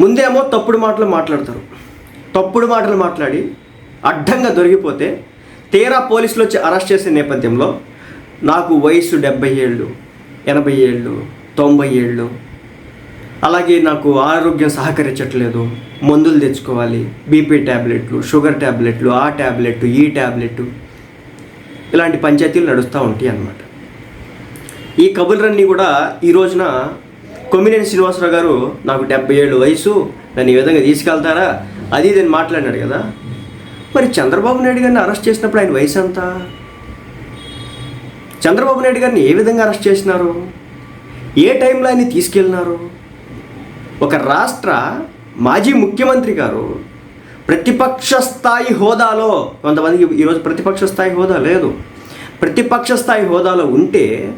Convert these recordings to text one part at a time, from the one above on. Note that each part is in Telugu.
ముందేమో తప్పుడు మాటలు మాట్లాడతారు. తప్పుడు మాటలు మాట్లాడి అడ్డంగా దొరికిపోతే తీరా పోలీసులు వచ్చి అరెస్ట్ చేసే నేపథ్యంలో నాకు వయసు డెబ్బై ఏళ్ళు ఎనభై ఏళ్ళు తొంభై ఏళ్ళు. అలాగే నాకు ఆరోగ్యం సహకరించట్లేదు. మందులు తెచ్చుకోవాలి. బీపీ ట్యాబ్లెట్లు షుగర్ ట్యాబ్లెట్లు ఆ ట్యాబ్లెట్ ఈ ట్యాబ్లెట్ ఇలాంటి పంచాయతీలు నడుస్తూ ఉంటాయి అన్నమాట. ఈ కబుర్లన్నీ కూడా ఈ రోజున కొమ్మినేని శ్రీనివాసరావు గారు నాకు డెబ్బై ఏళ్ళు వయసు నన్ను ఈ విధంగా తీసుకెళ్తారా? అది ఇది మాట్లాడినాడు కదా. మరి చంద్రబాబు నాయుడు గారిని అరెస్ట్ చేసినప్పుడు ఆయన వయసు ఎంత? చంద్రబాబు నాయుడు గారిని ఏ విధంగా అరెస్ట్ చేసినారు? ఏ టైంలో ఆయన తీసుకెళ్ళినారు ఒక రాష్ట్ర మాజీ ముఖ్యమంత్రి గారు ప్రతిపక్ష స్థాయి హోదాలో కొంతమందికి ఈరోజు ప్రతిపక్ష స్థాయి హోదా లేదు. ప్రతిపక్ష స్థాయి హోదాలో ఉంటే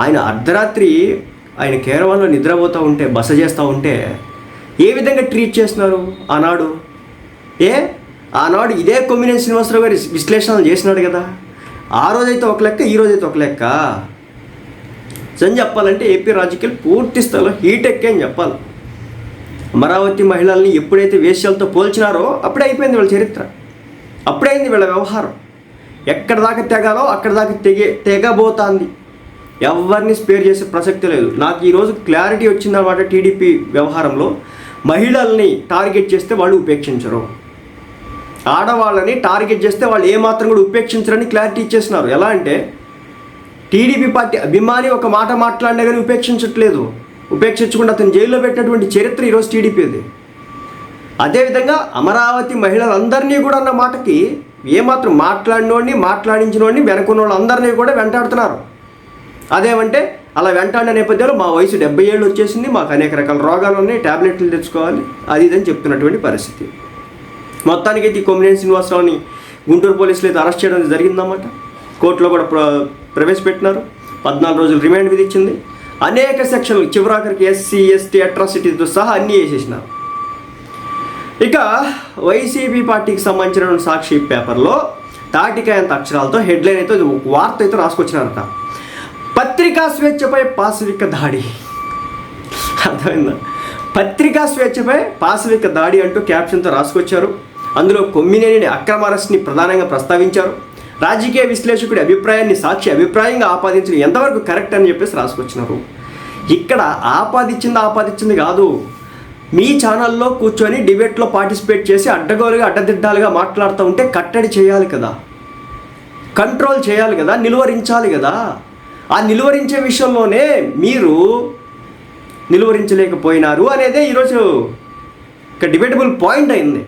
ఆయన అర్ధరాత్రి ఆయన కేరళలో నిద్రపోతూ ఉంటే బస చేస్తూ ఉంటే ఏ విధంగా ట్రీట్ చేస్తున్నారు ఆనాడు? ఏ? ఆనాడు ఇదే కొమ్మినేని శ్రీనివాసరావు గారి విశ్లేషణలు చేసినాడు కదా. ఆ రోజైతే ఒక లెక్క ఈ రోజైతే ఒక లెక్క. నిజం చెప్పాలంటే ఏపీ రాజకీయాలు పూర్తి స్థాయిలో హీట్ ఎక్కే అని చెప్పాలి. అమరావతి మహిళల్ని ఎప్పుడైతే వేశ్యాలతో పోల్చినారో అప్పుడే అయిపోయింది వీళ్ళ చరిత్ర. అప్పుడే అయింది వీళ్ళ వ్యవహారం. ఎక్కడ దాకా తెగాలో అక్కడ దాకా తెగే తెగబోతోంది. ఎవరిని స్పేర్ చేసే ప్రసక్తి లేదు. నాకు ఈరోజు క్లారిటీ వచ్చిందన్నమాట టీడీపీ వ్యవహారంలో. మహిళల్ని టార్గెట్ చేస్తే వాళ్ళు ఉపేక్షించరు. ఆడవాళ్ళని టార్గెట్ చేస్తే వాళ్ళు ఏమాత్రం కూడా ఉపేక్షించరని క్లారిటీ ఇచ్చేస్తున్నారు. ఎలా అంటే టీడీపీ పార్టీ అభిమాని ఒక మాట మాట్లాడినా కానీ ఉపేక్షించట్లేదు. ఉపేక్షించకుండా అతను జైల్లో పెట్టినటువంటి చరిత్ర ఈరోజు టీడీపీది. అదేవిధంగా అమరావతి మహిళలందరినీ కూడా అన్న మాటకి ఏమాత్రం మాట్లాడినోడిని మాట్లాడించినోడిని వెనుకున్న వాళ్ళందరినీ కూడా వెంటాడుతున్నారు. అదేమంటే అలా వెంటాడిన నేపథ్యంలో మా వయసు డెబ్బై ఏళ్ళు వచ్చేసింది మాకు అనేక రకాల రోగాలు ఉన్నాయి ట్యాబ్లెట్లు తెచ్చుకోవాలి అది ఇదని చెప్తున్నటువంటి పరిస్థితి. మొత్తానికి అయితే ఈ కొమ్మినేని శ్రీనివాసరావుని గుంటూరు పోలీసులు అయితే అరెస్ట్ చేయడం జరిగిందన్నమాట. కోర్టులో కూడా ప్ర ప్రవేశపెట్టినారు. పద్నాలుగు రోజులు రిమాండ్ విధించింది. అనేక సెక్షన్లు చివరాఖరికి ఎస్సీ ఎస్టీ అట్రాసిటీతో సహా అన్నీ వేసేసినారు. ఇక వైసీపీ పార్టీకి సంబంధించిన సాక్షి పేపర్లో తాటికాయంత అక్షరాలతో హెడ్లైన్ అయితే వార్త అయితే రాసుకొచ్చినారట. పత్రికా స్వేచ్ఛపై పాశవిక దాడి. అర్థమైందా? పత్రికా స్వేచ్ఛపై పాశవిక దాడి అంటూ క్యాప్షన్తో రాసుకొచ్చారు. అందులో కొమ్మినేని అక్రమ అరెస్ట్ని ప్రధానంగా ప్రస్తావించారు. రాజకీయ విశ్లేషకుడి అభిప్రాయాన్ని సాక్షి అభిప్రాయంగా ఆపాదించడం ఎంతవరకు కరెక్ట్ అని చెప్పేసి రాసుకొచ్చినారు. ఇక్కడ ఆపాదించింది ఆపాదించింది కాదు. మీ ఛానల్లో కూర్చొని డిబేట్లో పార్టిసిపేట్ చేసి అడ్డగోలుగా అడ్డదిడ్డాలుగా మాట్లాడుతూ ఉంటే కట్టడి చేయాలి కదా. కంట్రోల్ చేయాలి కదా నిలువరించాలి కదా. ఆ నిలువరించే విషయంలోనే మీరు నిలువరించలేకపోయినారు అనేదే ఈరోజు ఒక డిబేటబుల్ పాయింట్ అయింది.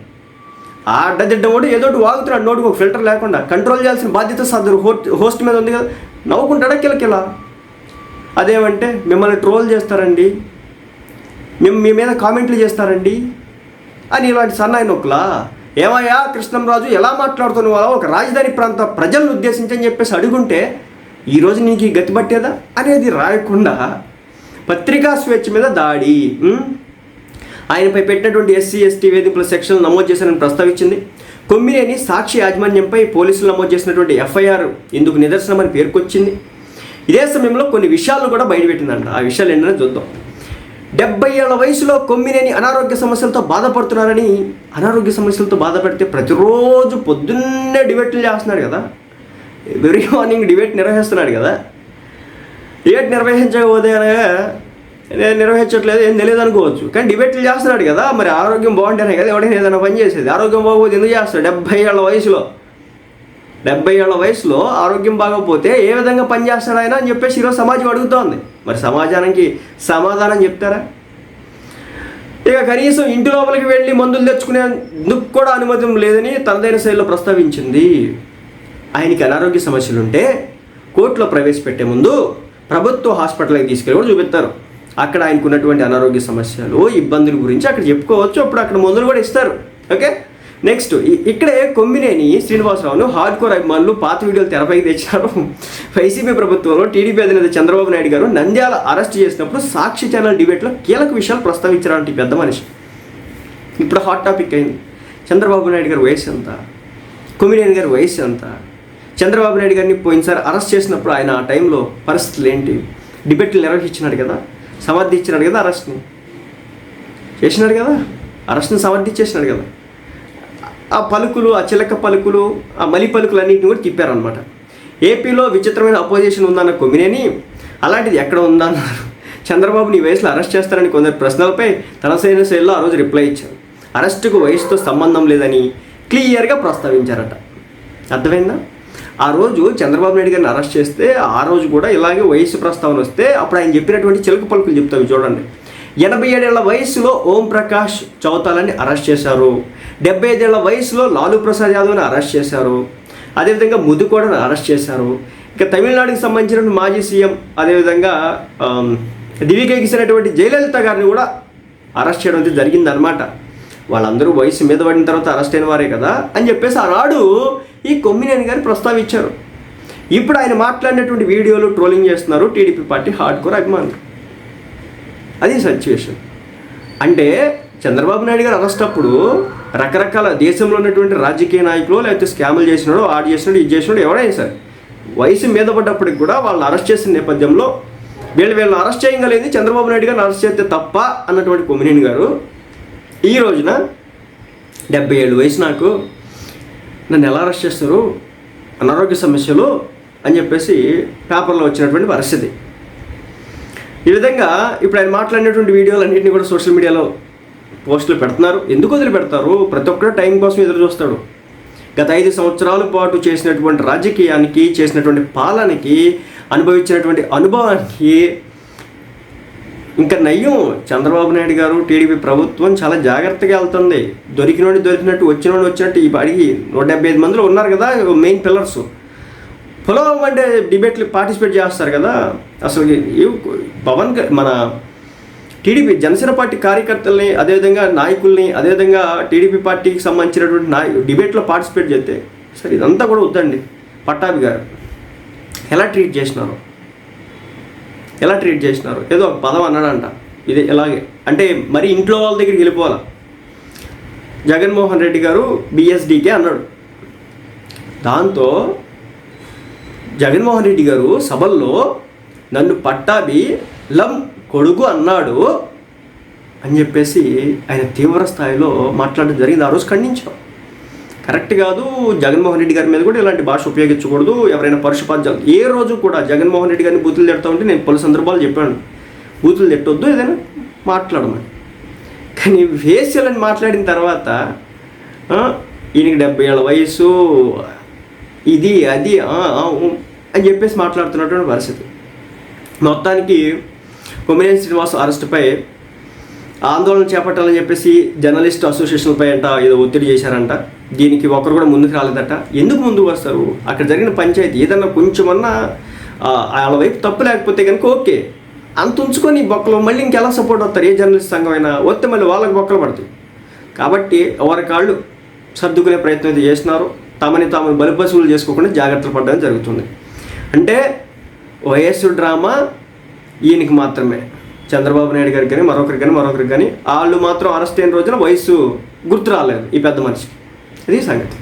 ఆ అడ్డదిడ్డ కూడా ఏదో ఒకటి వాగుతున్నాడు నోటికి ఒక ఫిల్టర్ లేకుండా. కంట్రోల్ చేయాల్సిన బాధ్యత సదరు హోస్ట్ హోస్ట్ మీద ఉంది కదా. నవ్వుకుంటాడా కిలకిలా? అదేమంటే మిమ్మల్ని ట్రోల్ చేస్తారండి. మేము మీ మీద కామెంట్లు చేస్తారండి. అని ఇలాంటి సన్నాయి నొక్కులా? ఏమయ్యా కృష్ణంరాజు ఎలా మాట్లాడుతున్నావా? ఒక రాజధాని ప్రాంత ప్రజలను ఉద్దేశించని చెప్పేసి అడుగుంటే ఈరోజు నీకు ఈ గతి పట్టేదా? అనేది రాయకుండా పత్రికా స్వేచ్ఛ మీద దాడి. ఆయనపై పెట్టినటువంటి ఎస్సీ ఎస్టీ వేధింపుల సెక్షన్లు నమోదు చేశారని ప్రస్తావించింది. కొమ్మినేని సాక్షి యాజమాన్యంపై పోలీసులు నమోదు చేసినటువంటి ఎఫ్ఐఆర్ ఇందుకు నిదర్శనమని పేర్కొచ్చింది. ఇదే సమయంలో కొన్ని విషయాలను కూడా బయటపెట్టిందంట. ఆ విషయాలు ఏంటనే చూద్దాం. డెబ్బై ఏళ్ళ వయసులో కొమ్మినేని అనారోగ్య సమస్యలతో బాధపడుతున్నారని అనారోగ్య సమస్యలతో బాధపడితే ప్రతిరోజు పొద్దున్నే డిబేట్లు చేస్తున్నారు కదా. ఎవ్రీ మార్నింగ్ డిబేట్ నిర్వహిస్తున్నాడు కదా. డిబేట్ నిర్వహించకపోతే అనగా నేను నిర్వహించట్లేదు ఏం తెలియదు అనుకోవచ్చు. కానీ డిబేట్లు చేస్తున్నాడు కదా మరి ఆరోగ్యం బాగుంటేనే కదా ఎవడైనా ఏదైనా పని చేసేది. ఆరోగ్యం బాగోపోతే ఎందుకు చేస్తాడు? డెబ్బై ఏళ్ళ వయసులో. డెబ్బై ఏళ్ళ వయసులో ఆరోగ్యం బాగోకపోతే ఏ విధంగా పని చేస్తాడు ఆయన అని చెప్పేసి ఈరోజు సమాజం అడుగుతోంది. మరి సమాజానికి సమాధానం చెప్తారా? ఇక కనీసం ఇంటి లోపలికి వెళ్ళి మందులు తెచ్చుకునేందుకు కూడా అనుమతి లేదని తనదైన శైలిలో ప్రస్తావించింది ఆయనకి అనారోగ్య సమస్యలు ఉంటే కోర్టులో ప్రవేశపెట్టే ముందు ప్రభుత్వ హాస్పిటల్కి తీసుకెళ్ళి కూడా చూపిస్తారు. అక్కడ ఆయనకు ఉన్నటువంటి అనారోగ్య సమస్యలు ఇబ్బందుల గురించి అక్కడ చెప్పుకోవచ్చు. అప్పుడు అక్కడ మందులు కూడా ఇస్తారు. ఓకే? నెక్స్ట్ ఇక్కడే కొమ్మినేని శ్రీనివాసరావును హార్డ్ కోర్ అభిమానులు పాత వీడియోలు తెరపైకి తెచ్చినారు వైసీపీ ప్రభుత్వంలో టీడీపీ అధినేత చంద్రబాబు నాయుడు గారు నంద్యాల అరెస్ట్ చేసినప్పుడు సాక్షి ఛానల్ డిబేట్లో కీలక విషయాలు ప్రస్తావించారంటే పెద్ద మనిషి. ఇప్పుడు హాట్ టాపిక్ అయింది. చంద్రబాబు నాయుడు గారు వయసు ఎంత? కొమ్మినేని గారి వయసు ఎంత? చంద్రబాబు నాయుడు గారిని పోయినసారి అరెస్ట్ చేసినప్పుడు ఆయన ఆ టైంలో పరిస్థితులు ఏంటి? డిబేట్లు నిర్వహించినాడు కదా? సమర్థించినాడు కదా అరెస్ట్ని? చేసినాడు కదా? అరెస్ట్ని సమర్థించేసినాడు కదా? ఆ పలుకులు ఆ చిలక పలుకులు ఆ మలి పలుకులు అన్నింటిని కూడా తిప్పారనమాట ఏపీలో విచిత్రమైన అపోజిషన్ ఉందన్న కొమ్మినేని అలాంటిది ఎక్కడ ఉందన్నారు చంద్రబాబు నీ వయసులో అరెస్ట్ చేస్తారని కొందరు ప్రశ్నలపై తనసేన శైలిలో ఆ రోజు రిప్లై ఇచ్చారు. అరెస్టుకు వయసుతో సంబంధం లేదని క్లియర్గా ప్రస్తావించారట. అర్థమైందా? ఆ రోజు చంద్రబాబు నాయుడు గారిని అరెస్ట్ చేస్తే ఆ రోజు కూడా ఇలాగే వయసు ప్రస్తావన వస్తే అప్పుడు ఆయన చెప్పినటువంటి చిలుక పలుకులు చెప్తావి చూడండి. ఎనభై ఏడేళ్ళ వయసులో ఓం ప్రకాష్ చౌతాలని అరెస్ట్ చేశారు. డెబ్బై ఐదేళ్ళ వయసులో లాలూ ప్రసాద్ యాదవ్ని అరెస్ట్ చేశారు. అదేవిధంగా ముదుకోడని అరెస్ట్ చేశారు. ఇక తమిళనాడుకి సంబంధించిన మాజీ సీఎం అదేవిధంగా ఆమ్, దివికి జయలలిత గారిని కూడా అరెస్ట్ చేయడం అయితే జరిగిందనమాట వాళ్ళందరూ వయసు మీద పడిన తర్వాత అరెస్ట్ అయిన వారే కదా అని చెప్పేసి ఆనాడు ఈ కొమ్మినేని గారు ప్రస్తావించారు. ఇప్పుడు ఆయన మాట్లాడినటువంటి వీడియోలు ట్రోలింగ్ చేస్తున్నారు టీడీపీ పార్టీ హార్డ్ కోర్ అభిమానులు. అది సిచ్యువేషన్. అంటే చంద్రబాబు నాయుడు గారు అరెస్ట్ అప్పుడు రకరకాల దేశంలో ఉన్నటువంటి రాజకీయ నాయకులు లేకపోతే స్కాములు చేసినాడు ఆడు చేసినాడు ఇది చేసినాడు ఎవరైనా సరే వయసు మీద పడ్డప్పటికి కూడా వాళ్ళని అరెస్ట్ చేసిన నేపథ్యంలో వీళ్ళు వీళ్ళని అరెస్ట్ చేయగలిగింది చంద్రబాబు నాయుడు గారిని అరెస్ట్ చేస్తే తప్ప అన్నటువంటి కొమ్మినేని గారు ఈ రోజున డెబ్బై ఏళ్ళు వయసు నాకు. నన్ను ఎలా అరెస్ట్ చేస్తారు అనారోగ్య సమస్యలు అని చెప్పేసి పేపర్లో వచ్చినటువంటి పరిస్థితి. ఈ విధంగా ఇప్పుడు ఆయన మాట్లాడినటువంటి వీడియోలు అన్నింటినీ కూడా సోషల్ మీడియాలో పోస్టులు పెడుతున్నారు. ఎందుకు వదిలి పెడతారు ప్రతి ఒక్కరు టైం కోసం ఎదురు చూస్తాడు. గత ఐదు సంవత్సరాల పాటు చేసినటువంటి రాజకీయానికి చేసినటువంటి పాలనకి అనుభవించినటువంటి అనుభవానికి ఇంకా నయ్యం చంద్రబాబు నాయుడు గారు టీడీపీ ప్రభుత్వం చాలా జాగ్రత్తగా వెళ్తుంది. దొరికినోడి దొరికినట్టు వచ్చినోడు వచ్చినట్టు ఈ పాడికి నూట డెబ్బై ఐదు మందిలో ఉన్నారు కదా మెయిన్ పిల్లర్స్ పొలం అంటే డిబేట్లు పార్టిసిపేట్ చేస్తారు కదా. అసలు పవన్ మన టీడీపీ జనసేన పార్టీ కార్యకర్తల్ని అదేవిధంగా నాయకుల్ని అదేవిధంగా టీడీపీ పార్టీకి సంబంధించినటువంటి నాయ డిబేట్లో పార్టిసిపేట్ చేస్తే సరే ఇదంతా కూడా వద్దండి. పట్టాభి గారు ఎలా ట్రీట్ చేసినారు? ఎలా ట్రీట్ చేసినారు? ఏదో ఒక పదం అన్నాడంట. ఇది ఇలాగే అంటే మరి ఇంట్లో వాళ్ళ దగ్గరికి వెళ్ళిపోవాలా? జగన్మోహన్ రెడ్డి గారు బిఎస్డికే అన్నాడు. దాంతో జగన్మోహన్ రెడ్డి గారు సభల్లో నన్ను పట్టాభి లం కొడుకు అన్నాడు అని చెప్పేసి ఆయన తీవ్ర స్థాయిలో మాట్లాడడం జరిగింది. ఆ రోజు ఖండించాం. కరెక్ట్ కాదు. జగన్మోహన్ రెడ్డి గారి మీద కూడా ఇలాంటి భాష ఉపయోగించకూడదు. ఎవరైనా పరుషపాద్యాలు ఏ రోజు కూడా జగన్మోహన్ రెడ్డి గారిని బూతులు తిడతా ఉంటే నేను పలు సందర్భాలు చెప్పాను. బూతులు తిట్టొద్దు ఏదైనా మాట్లాడమని. కానీ వేసేలని మాట్లాడిన తర్వాత ఈయనకి డెబ్బై ఏళ్ళ వయసు ఇది అది అని చెప్పేసి మాట్లాడుతున్నటువంటి పరిస్థితి. మొత్తానికి కొమ్మినేని శ్రీనివాస్ అరెస్టుపై ఆందోళన చేపట్టాలని చెప్పేసి జర్నలిస్ట్ అసోసియేషన్పై అంట ఏదో ఒత్తిడి చేశారంట. దీనికి ఒకరు కూడా ముందుకు రాలేదట. ఎందుకు ముందుకు వస్తారు? అక్కడ జరిగిన పంచాయతీ ఏదన్నా కొంచెమన్నా వాళ్ళ వైపు తప్పు లేకపోతే కనుక ఓకే. అంత ఉంచుకొని బొక్కలు మళ్ళీ ఇంకెలా సపోర్ట్ అవుతారు ఏ జర్నలిస్ట్ సంఘం అయినా వస్తే మళ్ళీ వాళ్ళకి బొక్కలు పడతాయి. కాబట్టి ఎవరి కాళ్ళు సర్దుకునే ప్రయత్నం అయితే చేస్తున్నారు. తమని తాము బలిపశువులు చేసుకోకుండా జాగ్రత్తలు పడడం జరుగుతుంది. అంటే వయస్సు డ్రామా ఈయనకి మాత్రమే. చంద్రబాబు నాయుడు గారికి కానీ మరొకరికి కానీ మరొకరికి కానీ వాళ్ళు మాత్రం అరెస్ట్ అయిన రోజున వయసు గుర్తు రాలేదు ఈ పెద్ద మనిషికి. అది సంగతి